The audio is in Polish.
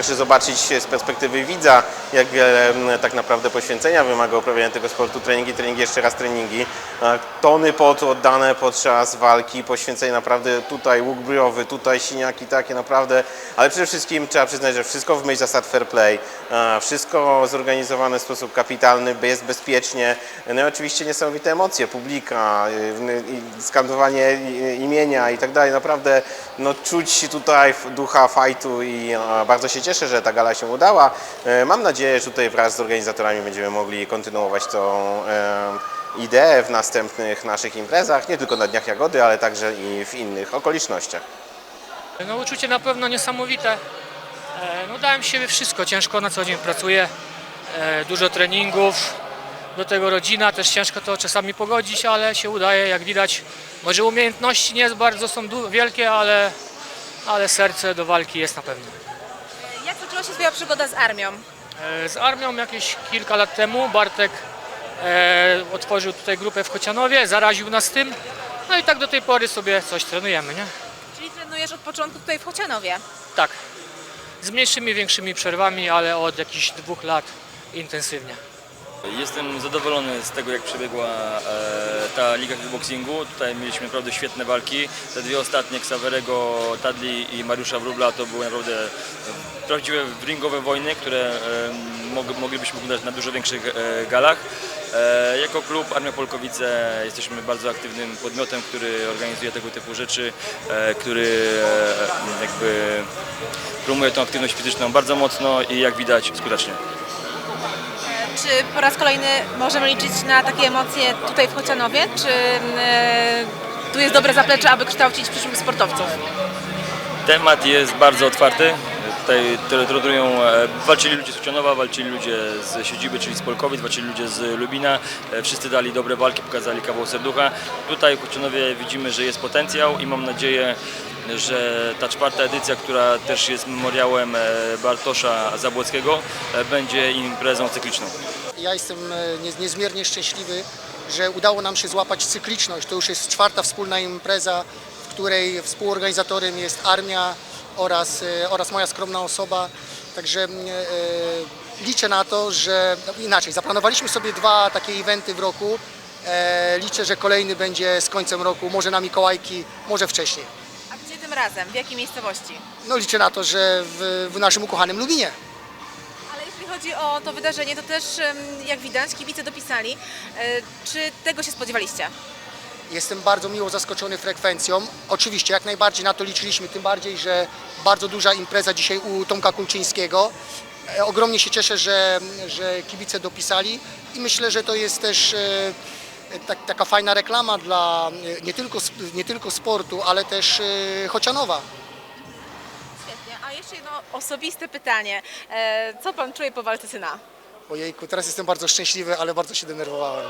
Wystarczy zobaczyć z perspektywy widza, jak wiele m, tak naprawdę poświęcenia wymaga uprawiania tego sportu. Treningi, treningi, jeszcze raz treningi. Tony potu oddane podczas walki, poświęcenie naprawdę tutaj łuk brójowy, tutaj siniaki takie naprawdę, ale przede wszystkim trzeba przyznać, że wszystko w myśl zasad fair play, wszystko zorganizowane w sposób kapitalny, jest bezpiecznie. No i oczywiście niesamowite emocje, publika, y, i skandowanie i- imienia i tak dalej. Naprawdę no, czuć tutaj ducha fajtu i bardzo się cieszę, że ta gala się udała. E, Mam nadzieję, że tutaj wraz z organizatorami będziemy mogli kontynuować tą e, ideę w następnych naszych imprezach, nie tylko na Dniach Jagody, ale także i w innych okolicznościach. No uczucie na pewno niesamowite. E, No dałem siebie wszystko, ciężko na co dzień pracuję, dużo treningów, do tego rodzina, też ciężko to czasami pogodzić, ale się udaje, jak widać. Może umiejętności nie bardzo są wielkie, ale, ale serce do walki jest na pewno. Zaczęła się Twoja przygoda z armią? E, Z armią jakieś kilka lat temu Bartek e, otworzył tutaj grupę w Chocianowie, zaraził nas tym, no i tak do tej pory sobie coś trenujemy, nie? Czyli trenujesz od początku tutaj w Chocianowie. Tak. Z mniejszymi, większymi przerwami, ale od jakichś dwóch lat intensywnie. Jestem zadowolony z tego, jak przebiegła e, ta liga kickboxingu. Tutaj mieliśmy naprawdę świetne walki. Te dwie ostatnie, Xaverego Tadli i Mariusza Wróbla, to były naprawdę prawdziwe ringowe wojny, które e, mog, moglibyśmy oglądać na dużo większych e, galach. Jako klub Armia Polkowice jesteśmy bardzo aktywnym podmiotem, który organizuje tego typu rzeczy, który jakby promuje tą aktywność fizyczną bardzo mocno i jak widać skutecznie. Czy po raz kolejny możemy liczyć na takie emocje tutaj w Chocianowie? Czy e, tu jest dobre zaplecze, aby kształcić przyszłych sportowców? Temat jest bardzo otwarty. Tutaj trenują, e, walczyli ludzie z Chocianowa, walczyli ludzie z siedziby, czyli z Polkowic, walczyli ludzie z Lubina. E, Wszyscy dali dobre walki, pokazali kawał serducha. Tutaj w Chocianowie widzimy, że jest potencjał i mam nadzieję, że ta czwarta edycja, która też jest memoriałem e, Bartosza Zabłockiego, będzie imprezą cykliczną. Ja jestem niez- niezmiernie szczęśliwy, że udało nam się złapać cykliczność. To już jest czwarta wspólna impreza, w której współorganizatorem jest armia oraz, e, oraz moja skromna osoba. Także mm, e, liczę na to, że no inaczej, zaplanowaliśmy sobie dwa takie eventy w roku. E, liczę, że kolejny będzie z końcem roku, może na Mikołajki, może wcześniej. A gdzie tym razem? W jakiej miejscowości? No liczę na to, że w, w naszym ukochanym Lubinie. Ale jeśli chodzi o to wydarzenie, to też jak widać kibice dopisali. Czy tego się spodziewaliście? Jestem bardzo miło zaskoczony frekwencją. Oczywiście, jak najbardziej na to liczyliśmy, tym bardziej, że bardzo duża impreza dzisiaj u Tomka Kulczyńskiego. E, Ogromnie się cieszę, że, że kibice dopisali i myślę, że to jest też e, tak, taka fajna reklama dla e, nie tylko, nie tylko sportu, ale też Chocianowa. Świetnie. A jeszcze jedno osobiste pytanie. Co pan czuje po walce syna? Ojejku, teraz jestem bardzo szczęśliwy, ale bardzo się denerwowałem.